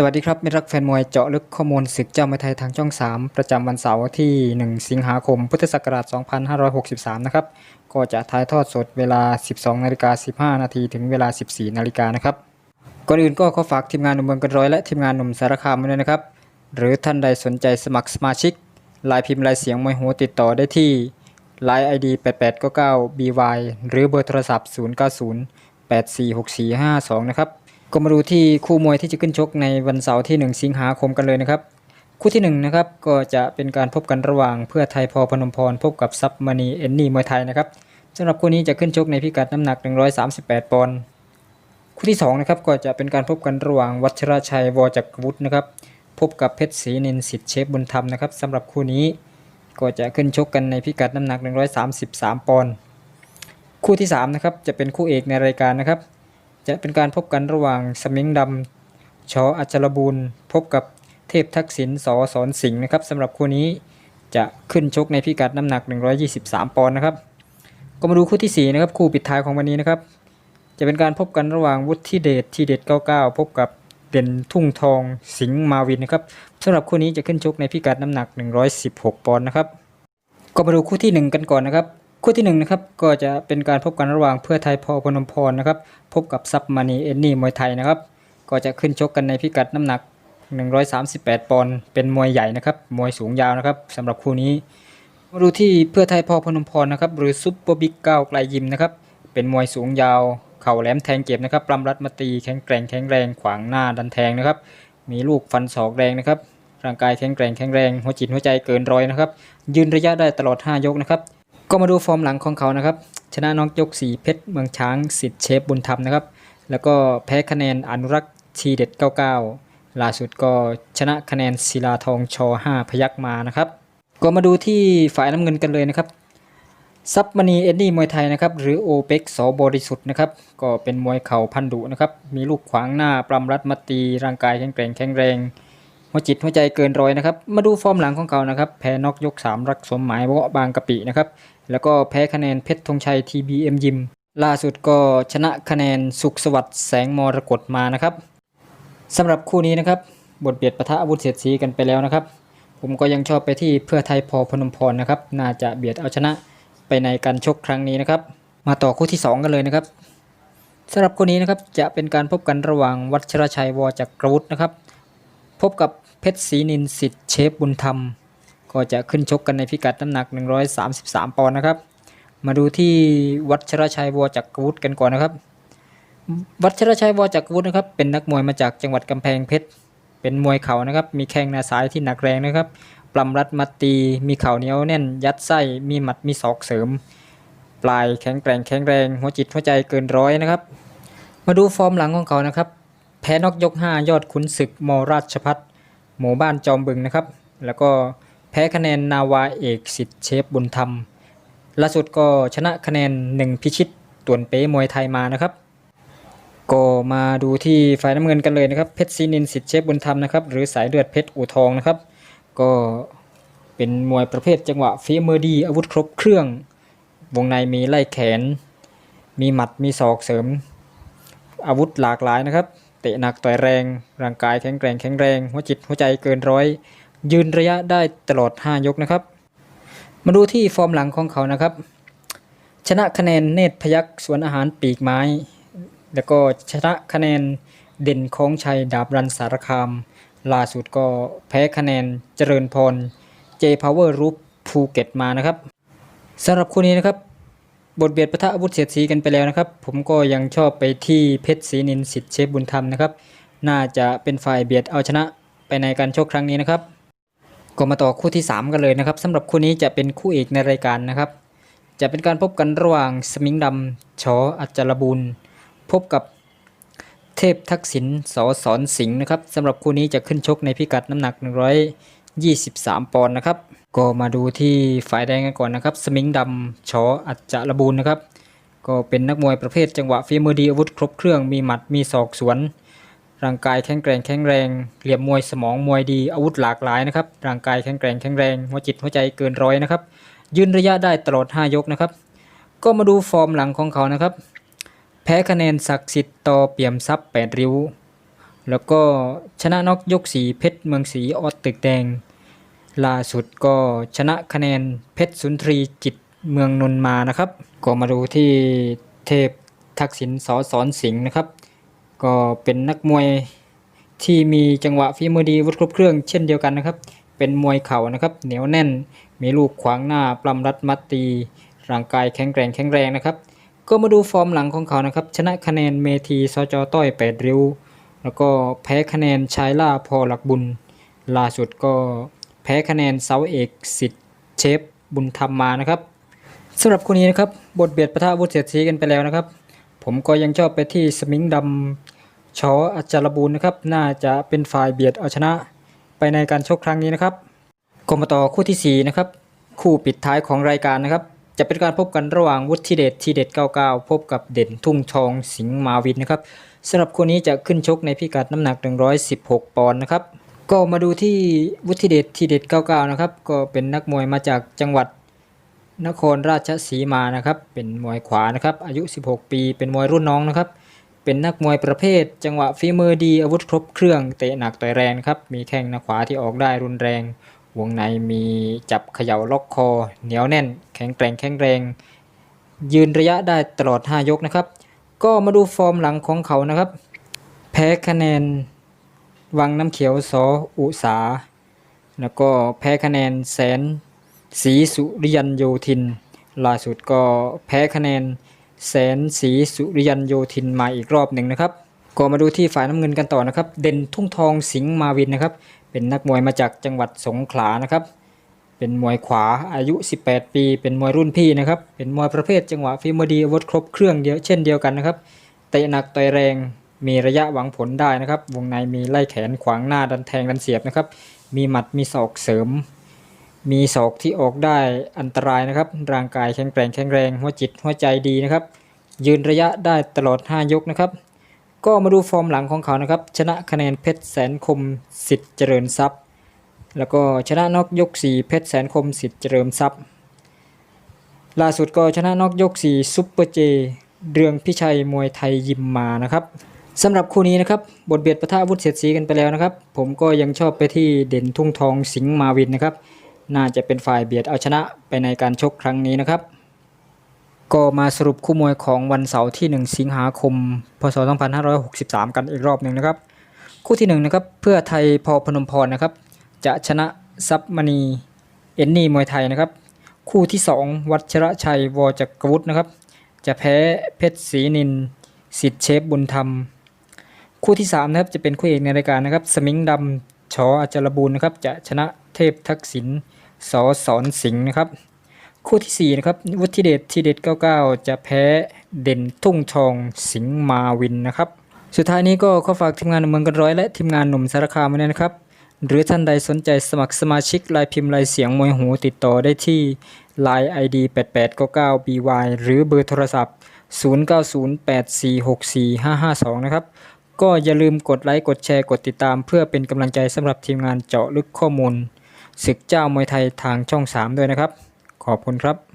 สวัสดีครับมิตรรักแฟนมวยเจาะลึกข้อมูลศึกเจ้ามวยไทยทางช่อง 3 ประจำวันเสาร์ที่ 1 สิงหาคมพุทธศักราช 2563 นะครับ ก็จะถ่ายทอดสดเวลา 12 นาฬิกา 15 นาทีถึงเวลา 14 นาฬิกานะครับ ก่อนอื่นก็ขอฝากทีมงานหนุ่มเมืองกันร้อยและทีมงานหนุ่มสารคามด้วยนะครับ หรือท่านใดสนใจสมัครสมาชิกลายพิมพ์ลายเสียงมวยหัวติดต่อได้ที่ Line ID 8899 BY หรือเบอร์โทรศัพท์ 090 846452 นะครับ ก็มาดูที่คู่มวยที่จะขึ้นชกในวันเสาร์ที่ 1 สิงหาคมกันเลยนะครับ คู่ที่1นะครับก็จะเป็นการพบกันระหว่างเพื่อไทยพอพนมพรพบกับซับมณีเอนนี่มวยไทยนะครับสำหรับคู่นี้จะขึ้นชกในพิกัดน้ำหนัก 138 ปอนด์คู่ที่2นะครับก็จะเป็นการพบกันระหว่างวัชรชัยวอจักรวุฒินะครับพบกับเพชรศรีนินสิทธิ์เชฟบุญธรรมนะครับสำหรับคู่นี้ก็จะขึ้นชกกันในพิกัดน้ำหนัก 133 ปอนด์คู่ที่3นะครับจะเป็นคู่เอกในรายการนะครับ จะเป็นการพบกันระหว่างสมิงดำชออัจฉรบูรณ์พบกับเทพทักษิณสอสอนสิงห์นะครับสำหรับคู่นี้จะขึ้นชกในพิกัดน้ำหนัก 123 ปอนด์นะครับ ก็มาดูคู่ที่4นะครับคู่ปิดท้ายของวันนี้นะครับ จะเป็นการพบกันระหว่างวุฒิเดชทีเด็ด99 พบกับเด่นทุ่งทองสิงห์มาวินนะครับสำหรับคู่นี้จะขึ้นชกในพิกัดน้ำหนัก 116 ปอนด์นะครับก็มาดูคู่ที่ 1 กันก่อนนะครับ คู่ที่1นะครับก็จะเป็นการพบกันระหว่างเพื่อไทยพอพนมพรนะครับพบกับซับมานีเอนนี่มวยไทยนะครับก็จะขึ้นชกกันในพิกัดน้ำหนัก 138 ปอนด์เป็นมวยใหญ่นะครับมวยสูงยาวนะครับสำหรับคู่นี้ มาดูที่เพื่อไทยพอพนมพรนะครับหรือซุปเปอร์บิ๊กเก้าไกลยิมนะครับเป็นมวยสูงยาว เข่าแหลมแทงเก็บนะครับปรำรัดมาตีแข็งแกร่งแข็งแรงขวางหน้าดันแทงนะครับมีลูกฟันศอกแรงนะครับร่างกายแข็งแกร่งแข็งแรงหัวจิตหัวใจเกินร้อยนะครับยืนระยะได้ตลอด 5 ยกนะครับ ก็มาดูฟอร์มหลังของเขานะครับ ชนะน็อกยก4เพชรเมืองช้างสิทธิ์เชฟบุญธรรมนะครับ แล้วก็แพ้คะแนนอนุรักษ์ทีเด็ด 99 ล่าสุดก็ชนะคะแนนศิลาทองช5พยักมานะครับ ก็มาดูที่ฝ่ายน้ำเงินกันเลยนะครับซับมณีเอ็ดดี้มวยไทยนะครับหรือโอเปกสบริสุทธิ์นะครับก็เป็นมวยเข่าพันดุนะครับมีลูกขวางหน้าปรำรัดมาตีร่างกายแข็งแกร่งแข็งแรง หัวจิตหัวใจเกินร้อยนะครับ มาดูฟอร์มหลังของเขานะครับ แพ้น็อกยก 3 รักสมหมายเวาะบางกะปินะครับ แล้วก็แพ้คะแนนเพชรธงชัย TBM ยิม ล่าสุดก็ชนะคะแนนสุขสวัสดิ์แสงมรกตมานะครับสำหรับคู่นี้นะครับ บทเบียดปะทะอาวุธเสียดสีกันไปแล้วนะครับ ผมก็ยังชอบไปที่เพื่อไทยพอพนมพรนะครับ น่าจะเบียดเอาชนะไปในการชกครั้งนี้นะครับ มาต่อคู่ที่ 2 กันเลยนะครับสำหรับคู่นี้นะครับจะเป็นการพบกันระหว่างวัชรชัยวอจักรวุฒินะครับ พบกับเพชรศรีนินสิทธิ์เชฟบุญธรรม ก็จะขึ้นชกกันในพิกัดน้ำหนัก 133 ปอนด์นะครับ มาดูที่วัชรชัยวจักรวุฒิกันก่อนนะครับ วัชรชัยวจักรวุฒินะครับ เป็นนักมวยมาจากจังหวัดกำแพงเพชร เป็นมวยเข่านะครับ มีแข้งหน้าซ้ายที่หนักแรงนะครับ ปลำรัดมาตี มีเข่าเหนียวแน่น ยัดไส้ มีหมัด มีศอกเสริม ปลายแข็งแกร่งแข็งแรง หัวจิตหัวใจเกินร้อยนะครับ มาดูฟอร์มหลังของเขานะครับ แพ้นอกยก 5 ยอดขุนศึกมราชพัฒหมู่บ้านจอมบึงนะครับ แล้วก็แพ้คะแนนนาวาเอกสิทธิ์เชฟบุญธรรมล่าสุดก็ชนะคะแนนหนึ่งพิชิตต่วนเป๊มวยไทยมานะครับ ก็มาดูที่ฝ่ายน้ำเงินกันเลยนะครับเพชรซีนินสิทธิ์เชฟบุญธรรมนะครับหรือสายเลือดเพชรอู่ทองนะครับ ก็เป็นมวยประเภทจังหวะฝีมือดีอาวุธครบเครื่อง วงในมีไล่แขน มีหมัดมีศอกเสริม อาวุธหลากหลายนะครับ เตะหนักต่อยแรง ร่างกายแข็งแกร่งแข็งแรง หัวจิตหัวใจเกินร้อย ยืนระยะได้ตลอด 5 ยกนะครับ มาดูที่ฟอร์มหลังของเขานะครับ ชนะคะแนนเนตรพยักสวนอาหารปีกไม้ แล้วก็ชนะคะแนนเด่นของชัยดาบรันสารคาม ล่าสุดก็แพ้คะแนนเจริญพรเจพาวเวอร์รูปภูเก็ตมานะครับสำหรับคู่นี้นะครับ บทเบียดปะทะอาวุธเสียดสีกันไปแล้วนะครับ ผมก็ยังชอบไปที่เพชรศรีนินสิทธิ์เชฟบุญธรรมนะครับ น่าจะเป็นฝ่ายเบียดเอาชนะไปในการชกครั้งนี้นะครับ ก็มาต่อคู่ที่ 3 กันเลยนะครับสำหรับคู่นี้จะเป็นคู่เอกในรายการนะครับ จะเป็นการพบกันระหว่างสมิงดำชออัจจารบุญพบกับเทพทักษิณสอสอนสิงห์นะครับสำหรับคู่นี้จะขึ้นชกในพิกัดน้ำหนัก 23 ปอนด์นะครับ ก็มาดูที่ฝ่ายแดงกันก่อนนะครับ สมิงดำชออัจจารบุญนะครับ ก็เป็นนักมวยประเภทจังหวะฝีมือดีอาวุธครบเครื่องมีหมัดมีศอกสวน ร่างกายแข็งแกร่งแข็งแรง เหลี่ยมมวยสมองมวยดีอาวุธหลากหลายนะครับ ร่างกายแข็งแกร่งแข็งแรงหัวจิตหัวใจเกินร้อยนะครับ ยืนระยะได้ตลอด 5 ยกนะครับ ก็มาดูฟอร์มหลังของเขานะครับ แพ้คะแนนศักดิ์สิทธิ์ต่อเปี่ยมทรัพย์8ริ้วแล้วก็ชนะน็อกยกสีเพชรเมืองศรีออดตึกแดง ล่าสุดก็ชนะคะแนนเพชรสุนทรีจิตเมืองนนมานะครับ ก็มาดูที่เทพทักษิณสอสอนสิงห์นะครับ ก็เป็นนักมวยที่มีจังหวะฝีมือดีวุฒิครบเครื่องเช่นเดียวกันนะครับ เป็นมวยเข่านะครับ เหนียวแน่นมีลูกขวางหน้าปล้ำรัดมัดตี ร่างกายแข็งแกร่งแข็งแรงนะครับ ก็มาดูฟอร์มหลังของเขานะครับ ชนะคะแนนเมทีสจต้อยแปดริ้ว แล้วก็แพ้คะแนนชายล่าพอหลักบุญ ล่าสุดก็ พ้คะแนนเสาเอกสิทธิ์เชฟบุญธรรมมานะครับสำหรับคู่นี้นะครับบทเบียดประทะวุฒิเสียดสีกันไปแล้วนะครับ ผมก็ยังชอบไปที่สมิงดำชออัจารบูรณ์นะครับ น่าจะเป็นฝ่ายเบียดเอาชนะ ไปในการชกครั้งนี้นะครับก็มาต่อคู่ที่สี่นะครับคู่ปิดท้ายของรายการนะครับ จะเป็นการพบกันระหว่างวุฒิเดชทีเด็ด99 พบกับเด่นทุ่งทองสิงห์มาวินนะครับสำหรับคู่นี้จะขึ้นชกในพิกัดน้ำหนัก 116 ปอนด์นะครับ ก็มาดูที่วุฒิเดชทีเด็ด99นะครับ ก็เป็นนักมวยมาจากจังหวัดนครราชสีมานะครับ เป็นมวยขวานะครับ อายุ 16 ปี เป็นมวยรุ่นน้องนะครับ เป็นนักมวยประเภท จังหวะฝีมือดีอาวุธครบเครื่องเตะหนักต่อยแรงครับ มีแข้งหน้าขวาที่ออกได้รุนแรง วงในมีจับเขย่าล็อกคอ เหนียวแน่น แข็งแกร่งแข็งแรง ยืนระยะได้ตลอด 5 ยกนะครับ ก็มาดูฟอร์มหลังของเขานะครับ แพ้คะแนน วังน้ำเขียวสออุสา แล้วก็แพ้คะแนนแสนศรีสุริยันโยธิน ล่าสุดก็แพ้คะแนนแสนศรีสุริยันโยธินมาอีกรอบหนึ่งนะครับก็มาดูที่ฝ่ายน้ำเงินกันต่อนะครับ เด่นทุ่งทองสิงห์มาวินนะครับ เป็นนักมวยมาจากจังหวัดสงขลานะครับ เป็นมวยขวาอายุ 18 ปี เป็นมวยรุ่นพี่นะครับ เป็นมวยประเภทจังหวะฝีมือดีอาวุธครบเครื่องเดียวเช่นเดียวกันนะครับ เตะหนักต่อยแรง มีระยะหวังผลได้นะครับ วงในมีไล่แขนขวางหน้าดันแทงดันเสียบนะครับ มีหมัดมีศอกเสริม มีศอกที่ออกได้อันตรายนะครับ ร่างกายแข็งแกร่งแข็งแรงหัวจิตหัวใจดีนะครับ ยืนระยะได้ตลอด 5 ยกนะครับ ก็มาดูฟอร์มหลังของเขานะครับ ชนะคะแนนเพชรแสนคมสิทธิ์เจริญทรัพย์ แล้วก็ชนะนอกยก 4 เพชรแสนคมสิทธิ์เจริญทรัพย์ ล่าสุดก็ชนะนอกยก 4 ซุปเปอร์เจ เรืองพิชัยมวยไทยยิมมานะครับ สำหรับคู่นี้นะครับบทเบียดประทะอาวุธเสียดสีกันไปแล้วนะครับ ผมก็ยังชอบไปที่เด่นทุ่งทองสิงห์มาวินนะครับ น่าจะเป็นฝ่ายเบียดเอาชนะไปในการชกครั้งนี้นะครับ ก็มาสรุปคู่มวยของวันเสาร์ที่ 1 สิงหาคม พศ 2563 กันอีกรอบหนึ่งนะครับ คู่ที่1นนะครับเพื่อไทยพอพนมพรนะครับ จะชนะซับมณีเอนนี่มวยไทยนะครับ คู่ที่ 2 วัชระชัยวจักรวุฒินะครับ จะแพ้เพชรศรีนินสิทธิ์เชฟบุญธรรม คู่ที่3นะครับจะเป็นคู่เอกในรายการนะครับ สมิงดำชออาจารบูรณ์นะครับจะชนะเทพทักษิณสอสอนสิงห์นะครับ คู่ที่4นะครับวุฒิเดชทีเด็ด99 จะแพ้เด่นทุ่งทองสิงห์มาวินนะครับ สุดท้ายนี้ก็ขอฝากทีมงานเมืองกันร้อยและทีมงานหนุ่มสารคามไว้นะครับ หรือท่านใดสนใจสมัครสมาชิกลายพิมพ์ลายเสียงมวยหูติดต่อได้ที่ Line ID 8899 BY หรือเบอร์โทรศัพท์ 0908464552 นะครับ ก็อย่าลืมกดไลค์ กดแชร์ กดติดตาม เพื่อเป็นกำลังใจสำหรับทีมงานเจาะลึกข้อมูลศึกเจ้ามวยไทยทางช่อง 3 ด้วยนะครับ ขอบคุณครับ